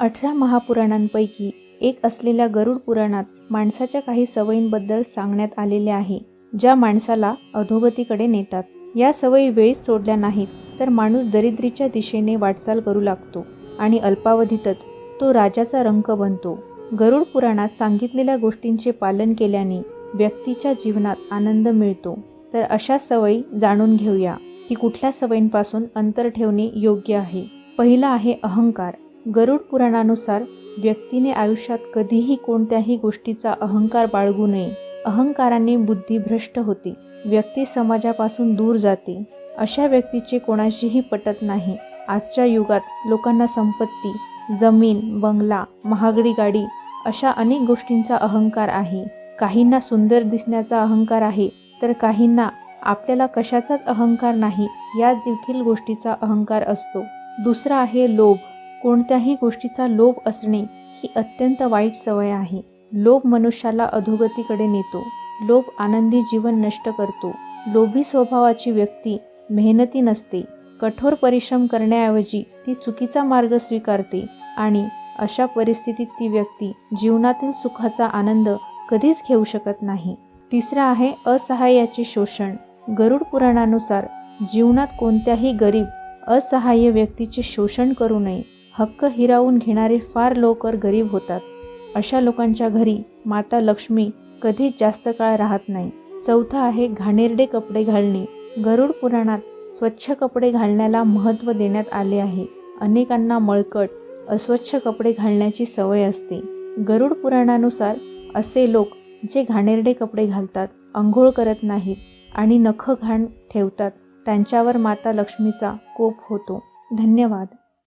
अठरा महापुराणांपैकी एक असलेल्या गरुड पुराणात माणसाच्या काही सवयींबद्दल सांगण्यात आलेले आहे ज्या माणसाला अधोगतीकडे नेतात. या सवयी वेळीच सोडल्या नाहीत तर माणूस दरिद्रीच्या दिशेने वाटचाल करू लागतो आणि अल्पावधीतच तो राजाचा रंक बनतो. गरुड पुराणात सांगितलेल्या गोष्टींचे पालन केल्याने व्यक्तीच्या जीवनात आनंद मिळतो. तर अशा सवयी जाणून घेऊया. ती कुठल्या सवयींपासून अंतर ठेवणे योग्य आहे? पहिला आहे अहंकार. गरुड पुराणानुसार व्यक्तीने आयुष्यात कधीही कोणत्याही गोष्टीचा अहंकार बाळगू नये. अहंकाराने बुद्धी भ्रष्ट होते. व्यक्ती समाजापासून दूर जाते. अशा व्यक्तीचे कोणाशीही पटत नाही. आजच्या युगात लोकांना संपत्ती जमीन बंगला महागडी गाडी अशा अनेक गोष्टींचा अहंकार आहे. काहींना सुंदर दिसण्याचा अहंकार आहे तर काहींना आपल्याला कशाचाच अहंकार नाही या देखील गोष्टीचा अहंकार असतो. दुसरा आहे लोभ. कोणत्याही गोष्टीचा लोभ असणे ही अत्यंत वाईट सवय आहे. लोभ मनुष्याला अधोगतीकडे नेतो. लोभ आनंदी जीवन नष्ट करतो. लोभी स्वभावाची व्यक्ती मेहनती नसते. कठोर परिश्रम करण्याऐवजी ती चुकीचा मार्ग स्वीकारते आणि अशा परिस्थितीत ती व्यक्ती जीवनातील सुखाचा आनंद कधीच घेऊ शकत नाही. तिसरं आहे असहाय्याचे शोषण. गरुड पुराणानुसार जीवनात कोणत्याही गरीब असहाय्य व्यक्तीचे शोषण करू नये. हक्क हिरावून घेणारे फार लवकर गरीब होतात. अशा लोकांच्या घरी माता लक्ष्मी कधीच जास्त काळ राहत नाही. चौथा आहे घाणेरडे कपडे घालणे. गरुड पुराणात स्वच्छ कपडे घालण्याला महत्त्व देण्यात आले आहे. अनेकांना मळकट अस्वच्छ कपडे घालण्याची सवय असते. गरुड पुराणानुसार असे लोक जे घाणेरडे कपडे घालतात आंघोळ करत नाहीत आणि नख घाण ठेवतात त्यांच्यावर माता लक्ष्मीचा कोप होतो. धन्यवाद.